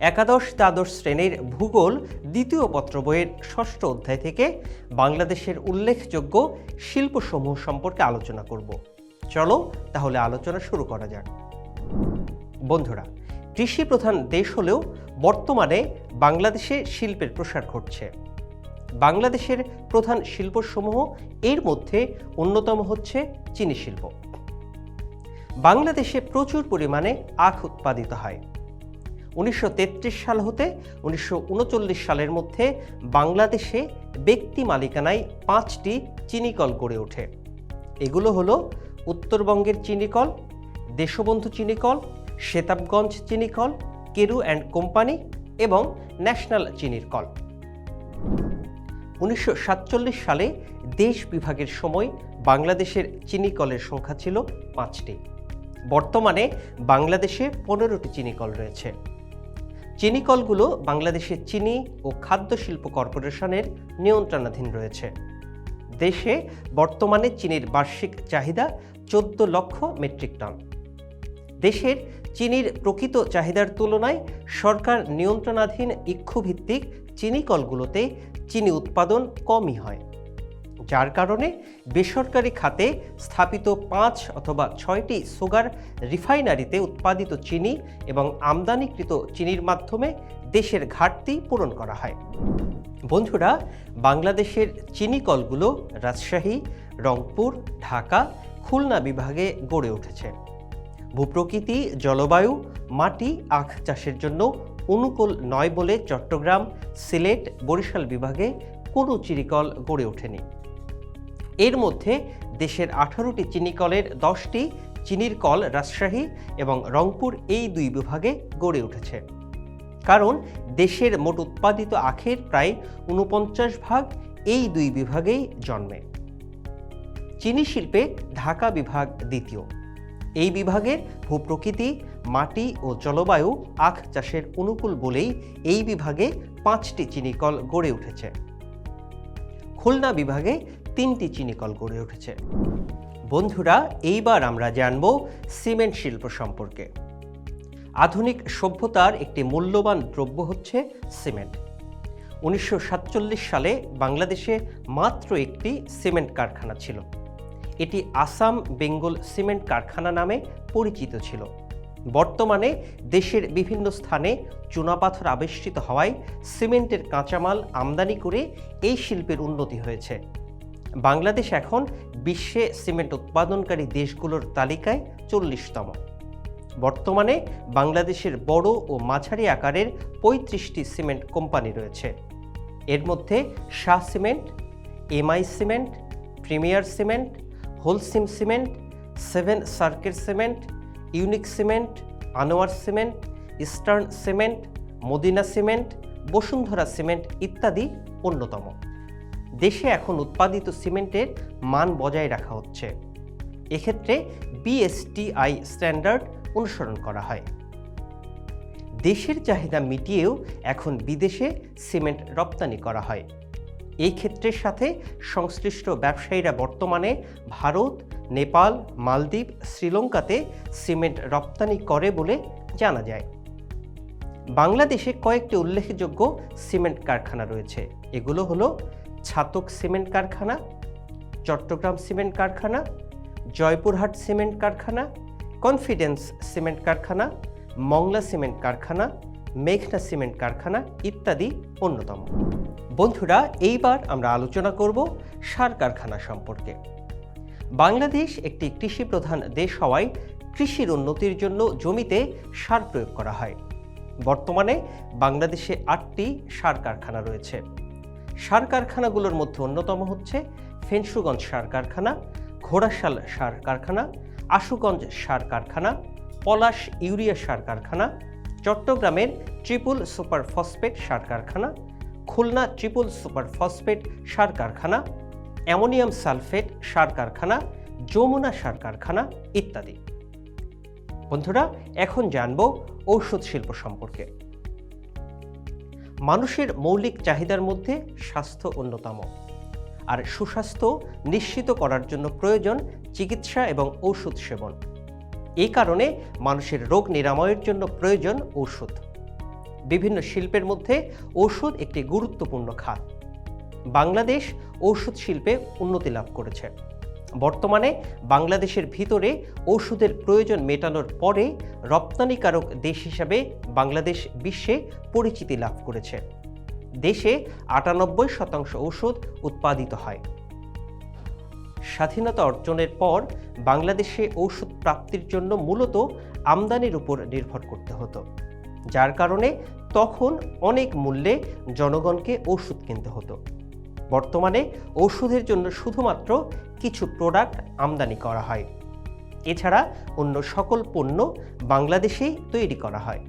একাদশ দ্বাদশ শ্রেণির ভূগোল দ্বিতীয় পত্র বইয়ের ষষ্ঠ অধ্যায় থেকে বাংলাদেশের উল্লেখযোগ্য শিল্পসমূহ সম্পর্কে আলোচনা করব। চলো তাহলে আলোচনা শুরু করা যাক। বন্ধুরা, কৃষি প্রধান দেশ হলেও বর্তমানে বাংলাদেশে শিল্পের প্রসার ঘটছে। বাংলাদেশের প্রধান শিল্পসমূহ এর মধ্যে অন্যতম হচ্ছে চিনি শিল্প। বাংলাদেশে প্রচুর পরিমাণে আখ উৎপাদিত হয়। উনিশশো তেত্রিশ সাল হতে উনিশশো উনচল্লিশ সালের মধ্যে বাংলাদেশে ব্যক্তি মালিকানায় পাঁচটি চিনিকল গড়ে ওঠে। এগুলো হলো উত্তরবঙ্গের চিনিকল, দেশবন্ধু চিনিকল শেতাবগঞ্জ চিনিকল, কেরু অ্যান্ড কোম্পানি এবং ন্যাশনাল চিনির কল উনিশশো সাতচল্লিশ সালে দেশ বিভাগের সময় বাংলাদেশের চিনিকলের সংখ্যা ছিল পাঁচটি। বর্তমানে বাংলাদেশে পনেরোটি চিনিকল রয়েছে। চিনিকলগুলো বাংলাদেশের চিনি ও খাদ্য শিল্প কর্পোরেশনের নিয়ন্ত্রণাধীন রয়েছে। দেশে বর্তমানে চিনির বার্ষিক চাহিদা চোদ্দ লক্ষ মেট্রিক টন। দেশের চিনির প্রকৃত চাহিদার তুলনায় সরকার নিয়ন্ত্রণাধীন ইক্ষুভিত্তিক চিনি কলগুলোতে চিনি উৎপাদন কমই হয়। যার কারণে বেসরকারি খাতে স্থাপিত পাঁচ অথবা ছয়টি সুগার রিফাইনারিতে উৎপাদিত চিনি এবং আমদানিকৃত চিনির মাধ্যমে দেশের ঘাটতি পূরণ করা হয়। বন্ধুরা, বাংলাদেশের চিনি কলগুলো রাজশাহী, রংপুর, ঢাকা, খুলনা বিভাগে গড়ে উঠেছে। ভূপ্রকৃতি, জলবায়ু, মাটি, আখ চাষের জন্য অনুকূল নয় বলে চট্টগ্রাম, সিলেট, বরিশাল বিভাগে কোনো চিনিকল গড়ে ওঠেনি। এর মধ্যে দেশের আঠারোটি চিনি কলের দশটি চিনির কল রাজশাহী এবং রংপুর এই দুই বিভাগে গড়ে উঠেছে। কারণ দেশের মোট উৎপাদিত আখের প্রায় উনপঞ্চাশ ভাগ এই দুই বিভাগেই জন্মে। চিনি শিল্পে ঢাকা বিভাগ দ্বিতীয়। এই বিভাগের ভূপ্রকৃতি, মাটি ও জলবায়ু আখ চাষের অনুকূল বলেই এই বিভাগে পাঁচটি চিনিকল গড়ে উঠেছে। খুলনা বিভাগে তিনটি চিনিকল গড়ে উঠেছে। বন্ধুরা, এইবার আমরা জানব সিমেন্ট শিল্প সম্পর্কে। আধুনিক সভ্যতার একটি মূল্যবান দ্রব্য হচ্ছে সিমেন্ট। উনিশশো সাতচল্লিশ সালে বাংলাদেশে মাত্র একটি সিমেন্ট কারখানা ছিল। এটি আসাম বেঙ্গল সিমেন্ট কারখানা নামে পরিচিত ছিল। বর্তমানে দেশের বিভিন্ন স্থানে চুনাপাথর আবিষ্কৃত হওয়ায় সিমেন্টের কাঁচামাল আমদানি করে এই শিল্পের উন্নতি হয়েছে। বাংলাদেশ এখন বিশ্বে সিমেন্ট উৎপাদনকারী দেশগুলোর তালিকায় চল্লিশতম। বর্তমানে বাংলাদেশের বড় ও মাঝারি আকারের পঁয়ত্রিশটি সিমেন্ট কোম্পানি রয়েছে। এর মধ্যে Shah cement, MI cement, premier cement, Holcim cement, seven circle cement, unique cement, Anwar cement, eastern cement, Madina cement, Bashundhara cement ইত্যাদি অন্যতম। দেশে এখন উৎপাদিত সিমেন্টের মান বজায় রাখা হচ্ছে। এক্ষেত্রে বিএসটিআই স্ট্যান্ডার্ড অনুসরণ করা হয়। দেশের চাহিদা মিটিয়েও এখন বিদেশে সিমেন্ট রপ্তানি করা হয়। এই ক্ষেত্রের সাথে সংশ্লিষ্ট ব্যবসায়ীরা বর্তমানে ভারত, নেপাল, মালদ্বীপ, শ্রীলঙ্কাতে সিমেন্ট রপ্তানি করে বলে জানা যায়। বাংলাদেশে কয়েকটি উল্লেখযোগ্য সিমেন্ট কারখানা রয়েছে। এগুলো হলো ছাতক সিমেন্ট কারখানা, চট্টগ্রাম সিমেন্ট কারখানা, জয়পুরহাট সিমেন্ট কারখানা, কনফিডেন্স সিমেন্ট কারখানা, মংলা সিমেন্ট কারখানা, মেঘনা সিমেন্ট কারখানা ইত্যাদি অন্যতম। বন্ধুরা, এইবার আমরা আলোচনা করব সার কারখানা সম্পর্কে। বাংলাদেশ একটি কৃষি প্রধান দেশ হওয়ায় কৃষির উন্নতির জন্য জমিতে সার প্রয়োগ করা হয়। বর্তমানে বাংলাদেশে আটটি সার কারখানা রয়েছে। সার কারখানাগুলোর মধ্যে অন্যতম হচ্ছে ফেনসুগঞ্জ সার কারখানা, ঘোড়াশাল সার কারখানা, আশুগঞ্জ সার কারখানা, পলাশ ইউরিয়া সার কারখানা, চট্টগ্রামের ট্রিপল সুপার ফসফেট সার কারখানা, খুলনা ট্রিপল সুপার ফসফেট সার কারখানা, অ্যামোনিয়াম সালফেট সার কারখানা, যমুনা সার কারখানা ইত্যাদি। বন্ধুরা, এখন জানব ঔষধ শিল্প সম্পর্কে। মানুষের মৌলিক চাহিদার মধ্যে স্বাস্থ্য অন্যতম। আর সুস্বাস্থ্য নিশ্চিত করার জন্য প্রয়োজন চিকিৎসা এবং ঔষধ সেবন। এই কারণে মানুষের রোগ নিরাময়ের জন্য প্রয়োজন ঔষধ। বিভিন্ন শিল্পের মধ্যে ঔষধ একটি গুরুত্বপূর্ণ খাত। বাংলাদেশ ঔষধ শিল্পে উন্নতি লাভ করেছে। বর্তমানে বাংলাদেশের ভিতরে ওষুধের প্রয়োজন মেটানোর পরে রপ্তানিকারক দেশ হিসাবে বাংলাদেশ বিশ্বে পরিচিতি লাভ করেছে। দেশে আটানব্বই শতাংশ ওষুধ উৎপাদিত হয়। স্বাধীনতা অর্জনের পর বাংলাদেশে ঔষধ প্রাপ্তির জন্য মূলত আমদানির উপর নির্ভর করতে হতো। যার কারণে তখন অনেক মূল্যে জনগণকে ওষুধ কিনতে হতো। বর্তমানে ওষুধের জন্য শুধুমাত্র কিছু প্রোডাক্ট আমদানি করা হয়। এছাড়া অন্য সকল পণ্য বাংলাদেশেই তৈরি করা হয়।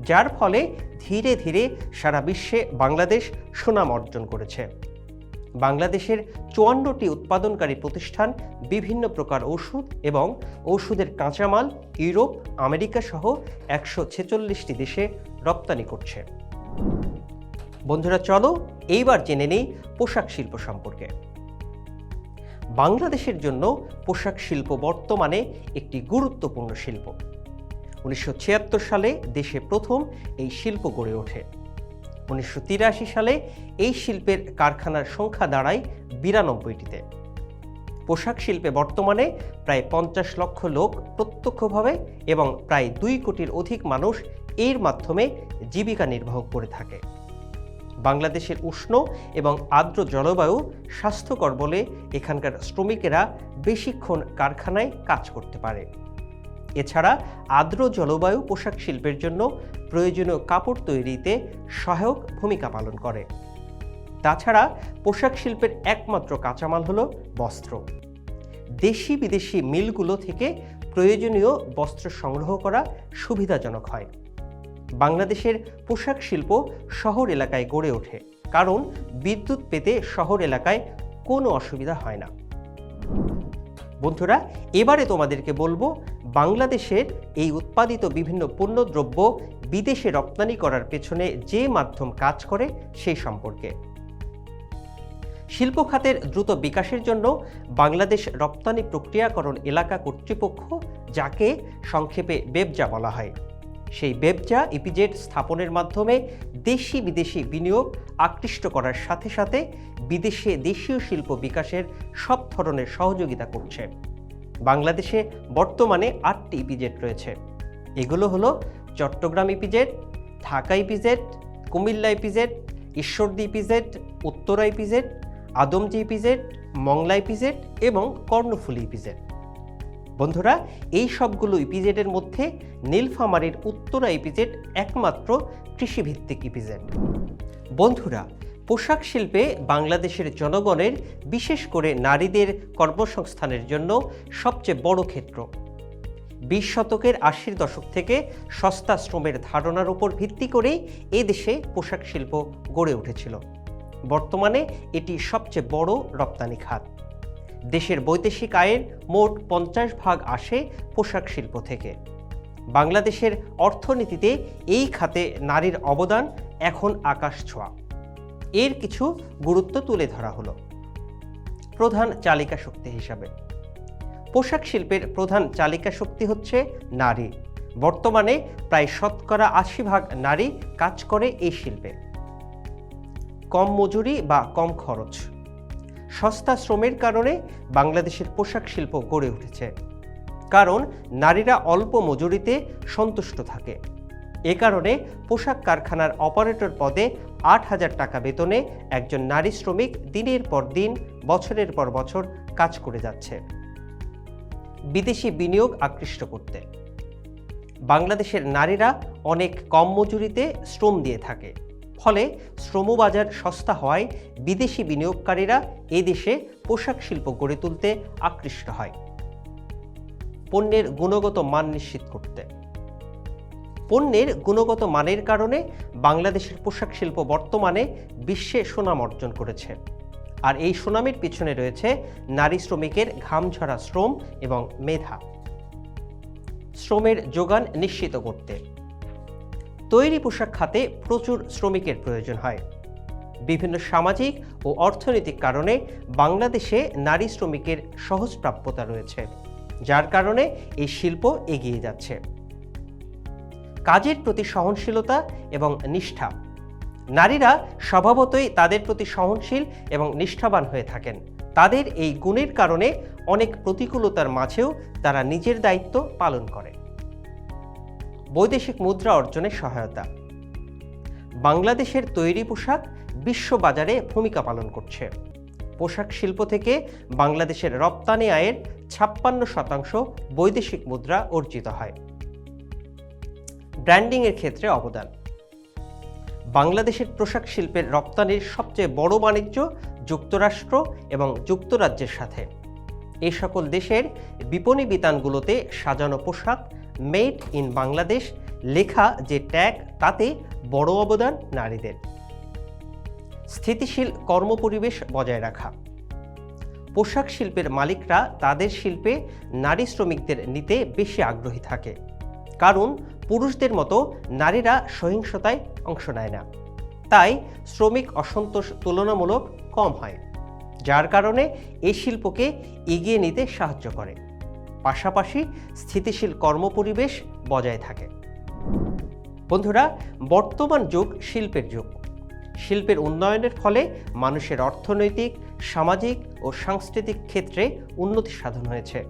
যার ফলে ধীরে ধীরে সারা বিশ্বে বাংলাদেশ সুনাম অর্জন করেছে। বাংলাদেশের চুয়ান্নটি উৎপাদনকারী প্রতিষ্ঠান বিভিন্ন প্রকার ওষুধ এবং ওষুধের কাঁচামাল ইউরোপ আমেরিকা সহ একশো ছেচল্লিশটি দেশে রপ্তানি করছে। বন্ধুরা, চলো এইবার জেনে নেই পোশাক শিল্প সম্পর্কে। বাংলাদেশের জন্য পোশাক শিল্প বর্তমানে একটি গুরুত্বপূর্ণ শিল্প। উনিশশো ছিয়াত্তর সালে দেশে প্রথম এই শিল্প গড়ে ওঠে। উনিশশো তিরাশি সালে এই শিল্পের কারখানার সংখ্যা দাঁড়ায় বিরানব্বইটিতে। পোশাক শিল্পে বর্তমানে প্রায় পঞ্চাশ লক্ষ লোক প্রত্যক্ষভাবে এবং প্রায় দুই কোটির অধিক মানুষ এর মাধ্যমে জীবিকা নির্বাহ করে থাকে। বাংলাদেশের উষ্ণ এবং আর্দ্র জলবায়ু স্বাস্থ্যকর বলে এখানকার শ্রমিকেরা বেশিক্ষণ কারখানায় কাজ করতে পারে। এছাড়া আর্দ্র জলবায়ু পোশাক শিল্পের জন্য প্রয়োজনীয় কাপড় তৈরিতে সহায়ক ভূমিকা পালন করে। তাছাড়া পোশাক শিল্পের একমাত্র কাঁচামাল হল বস্ত্র। দেশি বিদেশি মিলগুলো থেকে প্রয়োজনীয় বস্ত্র সংগ্রহ করা সুবিধাজনক হয়। বাংলাদেশের পোশাক শিল্প শহর এলাকায় গড়ে ওঠে, কারণ বিদ্যুৎ পেতে শহর এলাকায় কোনো অসুবিধা হয় না। বন্ধুরা, এবারে তোমাদেরকে বলব, বাংলাদেশের এই উৎপাদিত বিভিন্ন পণ্যদ্রব্য বিদেশে রপ্তানি করার পেছনে যে মাধ্যম কাজ করে সেই সম্পর্কে। শিল্প খাতের দ্রুত বিকাশের জন্য বাংলাদেশ রপ্তানি প্রক্রিয়াকরণ এলাকা কর্তৃপক্ষ, যাকে সংক্ষেপে বেবজা বলা হয় সেই বেবজা ইপিজেড স্থাপনের মাধ্যমে দেশি বিদেশি বিনিয়োগ আকৃষ্ট করার সাথে সাথে বিদেশে দেশীয় শিল্প বিকাশের সব ধরনের সহযোগিতা করছে। বাংলাদেশে বর্তমানে আটটি ইপিজেড রয়েছে। এগুলো হলো Chittagong EPZ, Dhaka EPZ, Comilla EPZ, Ishwardi EPZ, Uttara EPZ, Adamjee EPZ, Mongla EPZ এবং কর্ণফুলী ইপিজেড। বন্ধুরা, এই সবগুলো ইপিজেডের মধ্যে নীলফামারীর উত্তরা ইপিজেড একমাত্র কৃষিভিত্তিক ইপিজেড বন্ধুরা, পোশাক শিল্পে বাংলাদেশের জনগণের বিশেষ করে নারীদের কর্মসংস্থানের জন্য সবচেয়ে বড় ক্ষেত্র। বিশ শতকের আশির দশক থেকে সস্তা শ্রমের ধারণার উপর ভিত্তি করেই এ দেশে পোশাক শিল্প গড়ে উঠেছিল। বর্তমানে এটি সবচেয়ে বড় রপ্তানি খাত। দেশের বৈদেশিক আয়ের মোট পঞ্চাশ ভাগ আসে পোশাক শিল্প থেকে। বাংলাদেশের অর্থনীতিতে এই খাতে নারীর অবদান এখন আকাশ ছোঁয়া। এর কিছু গুরুত্ব তুলে ধরা হলো। প্রধান চালিকা শক্তি হিসাবে। পোশাক শিল্পের প্রধান চালিকা শক্তি হচ্ছে নারী। বর্তমানে প্রায় শতকরা আশি ভাগ নারী কাজ করে এই শিল্পে। কম মজুরি বা কম খরচ। সস্তা শ্রমের কারণে বাংলাদেশের পোশাক শিল্প গড়ে উঠেছে। কারণ নারীরা অল্প মজুরিতে সন্তুষ্ট থাকে। এ কারণে পোশাক কারখানার অপারেটর পদে আট হাজার টাকা বেতনে একজন নারী শ্রমিক দিনের পর দিন, বছরের পর বছর কাজ করে যাচ্ছে। বিদেশি বিনিয়োগ আকৃষ্ট করতে। বাংলাদেশের নারীরা অনেক কম মজুরিতে শ্রম দিয়ে থাকে। ফলে শ্রমবাজার সস্তা হওয়ায় বিদেশি বিনিয়োগকারীরা এদেশে পোশাক শিল্প গড়ে তুলতে আকৃষ্ট হয়। পণ্যের গুণগত মান নিশ্চিত করতে। পণ্যের গুণগত মানের কারণে বাংলাদেশের পোশাক শিল্প বর্তমানে বিশ্বে সুনাম অর্জন করেছে। আর এই সুনামের পিছনে রয়েছে নারী শ্রমিকের ঘামঝরা শ্রম এবং মেধা। শ্রমের যোগান নিশ্চিত করতে তৈরি পোশাক খাতে প্রচুর শ্রমিকের প্রয়োজন হয়। বিভিন্ন সামাজিক ও অর্থনৈতিক কারণে বাংলাদেশে নারী শ্রমিকের সহজপ্রাপ্যতা রয়েছে, যার কারণে এই শিল্প এগিয়ে যাচ্ছে। কাজের প্রতি সহনশীলতা এবং নিষ্ঠা। নারীরা স্বভাবতই তাদের প্রতি সহনশীল এবং নিষ্ঠাবান হয়ে থাকেন। তাদের এই গুণের কারণে অনেক প্রতিকূলতার মাঝেও তারা নিজের দায়িত্ব পালন করে। বৈদেশিক মুদ্রা অর্জনে সহায়তা। বাংলাদেশের তৈরি পোশাক বিশ্ববাজারে ভূমিকা পালন করছে। পোশাক শিল্প থেকে বাংলাদেশের রপ্তানি আয়ের ছাপ্পান্ন শতাংশ বৈদেশিক মুদ্রা অর্জিত হয়। ব্র্যান্ডিংয়ের ক্ষেত্রে অবদান। বাংলাদেশের পোশাক শিল্পের রপ্তানির সবচেয়ে বড় বাণিজ্য যুক্তরাষ্ট্র এবং যুক্তরাজ্যের সাথে। এই সকল দেশের বিপণী বিতানগুলোতে সাজানো পোশাক মেড ইন বাংলাদেশ লেখা যে ট্যাগ, তাতে বড় অবদান নারীদের। স্থিতিশীল কর্মপরিবেশ বজায় রাখা। পোশাক শিল্পের মালিকরা তাদের শিল্পে নারী শ্রমিকদের নিতে বেশি আগ্রহী থাকে। কারণ পুরুষদের মতো নারীরা সহিংসতায় অংশ নেয় না। তাই শ্রমিক অসন্তোষ তুলনামূলক কম হয়, যার কারণে এই শিল্পকে এগিয়ে নিতে সাহায্য করে। পাশাপাশি স্থিতিশীল কর্মপরিবেশ বজায় থাকে। বন্ধুরা, বর্তমান যুগ শিল্পের যুগ। শিল্পের উন্নয়নের ফলে মানুষের অর্থনৈতিক, সামাজিক ও সাংস্কৃতিক ক্ষেত্রে উন্নতি সাধন হয়েছে।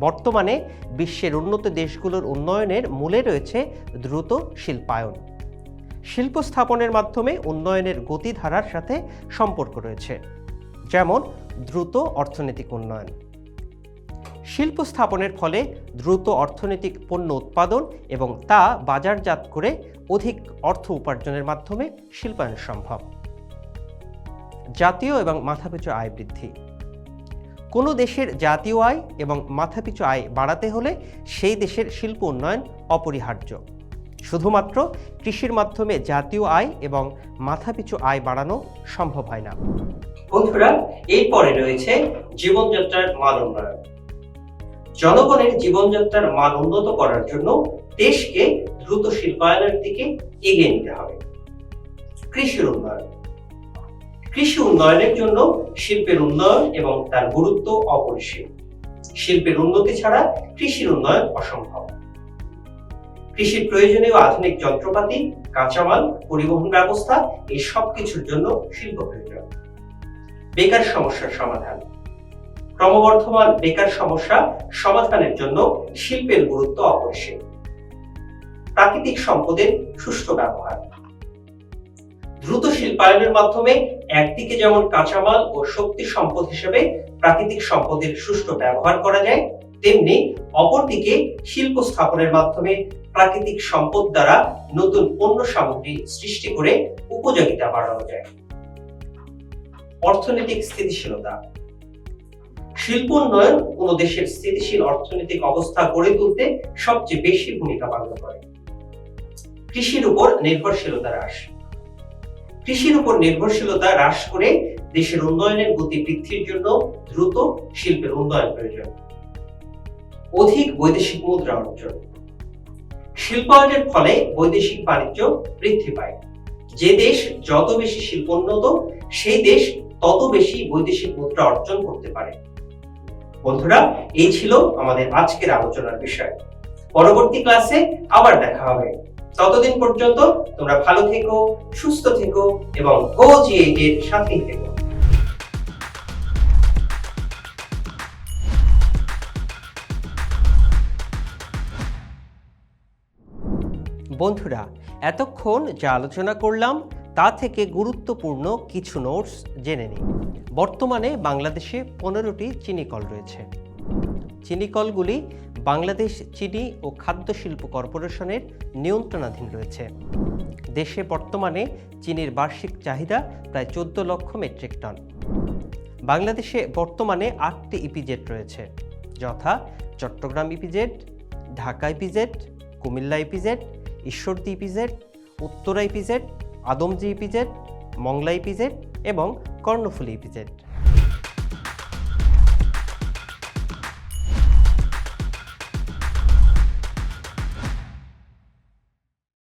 বর্তমানে বিশ্বের উন্নত দেশগুলোর উন্নয়নের মূলে রয়েছে দ্রুত শিল্পায়ন। শিল্প স্থাপনের মাধ্যমে উন্নয়নের গতিধারার সাথে সম্পর্ক রয়েছে, যেমন দ্রুত অর্থনৈতিক উন্নয়ন। শিল্প স্থাপনের ফলে দ্রুত অর্থনৈতিক পণ্য উৎপাদন এবং তা বাজারজাত করে অধিক অর্থ উপার্জনের মাধ্যমে শিল্পায়ন সম্ভব। জাতীয় এবং মাথাপিছু আয় বৃদ্ধি। কোনো দেশের জাতীয় আয় এবং মাথাপিছু আয় বাড়াতে হলে সেই দেশের শিল্প উন্নয়ন অপরিহার্য। শুধুমাত্র কৃষির মাধ্যমে জাতীয় আয় এবং মাথাপিছু আয় বাড়ানো সম্ভব হয় না। বন্ধুরা, এরপরে রয়েছে জীবনযাত্রার মান উন্নয়ন। জনগণের জীবনযাত্রার মান উন্নত করার জন্য দেশকে দ্রুত শিল্পায়নের দিকে এগিয়ে নিতে হবে। কৃষির উন্নয়ন। কৃষি উন্নয়নের জন্য শিল্পের উন্নয়ন এবং তার গুরুত্ব অপরিসীম। শিল্পের উন্নতি ছাড়া কৃষির উন্নয়ন অসম্ভব। কৃষির প্রয়োজনীয় আধুনিক যন্ত্রপাতি, কাঁচামাল, পরিবহন ব্যবস্থা, এই সব কিছুর জন্য শিল্প প্রয়োজন। বেকার সমস্যার সমাধান। ক্রমবর্ধমান বেকার সমস্যা সমাধানের জন্য শিল্পের গুরুত্ব অপরিসীম। প্রাকৃতিক সম্পদের সুষ্ঠু ব্যবহার। দ্রুত শিল্পায়নের মাধ্যমে একদিকে যেমন কাঁচামাল ও শক্তি সম্পদ হিসেবে প্রাকৃতিক সম্পদের সুষ্ঠু ব্যবহার করা যায়, তেমনি অপরদিকে শিল্প স্থাপনের মাধ্যমে প্রাকৃতিক সম্পদ দ্বারা নতুন পণ্য সামগ্রী সৃষ্টি করে উপযোগিতা বাড়ানো যায়। অর্থনৈতিক স্থিতিশীলতা। শিল্প উন্নয়ন কোন দেশের স্থিতিশীল অর্থনৈতিক অবস্থা গড়ে তুলতে সবচেয়ে বেশি ভূমিকা পালন করে। কৃষির উপর নির্ভরশীলতা হ্রাস। কৃষির উপর নির্ভরশীলতা হ্রাস করে দেশের উন্নয়নের গতি বৃদ্ধির জন্য দ্রুত শিল্পের উন্নয়ন প্রয়োজন। অধিক বৈদেশিক মুদ্রা অর্জন। শিল্পায়নের ফলে বৈদেশিক বাণিজ্য বৃদ্ধি পায়। যে দেশ যত বেশি শিল্পোন্নত, সেই দেশ তত বেশি বৈদেশিক মুদ্রা অর্জন করতে পারে। বন্ধুরা, এই ছিল আমাদের আজকের আলোচনার বিষয়। পরবর্তী ক্লাসে আবার দেখা হবে। ততদিন পর্যন্ত তোমরা ভালো থেকো, সুস্থ থেকো এবং গো সাথেই থেকো। বন্ধুরা, এতক্ষণ যা আলোচনা করলাম তা থেকে গুরুত্বপূর্ণ কিছু নোটস জেনে নিই। বর্তমানে বাংলাদেশে পনেরোটি চিনিকল রয়েছে। চিনিকলগুলি বাংলাদেশ চিনি ও খাদ্য শিল্প কর্পোরেশনের নিয়ন্ত্রণাধীন রয়েছে। দেশে বর্তমানে চিনির বার্ষিক চাহিদা প্রায় চোদ্দ লক্ষ মেট্রিক টন। বাংলাদেশে বর্তমানে আটটি ইপিজেড রয়েছে, যথা Chittagong EPZ, Dhaka EPZ, Comilla EPZ, Ishwardi EPZ, Uttara EPZ Adamjee EPZ Mongla EPZ এবং কর্ণফুলী ইপিজেড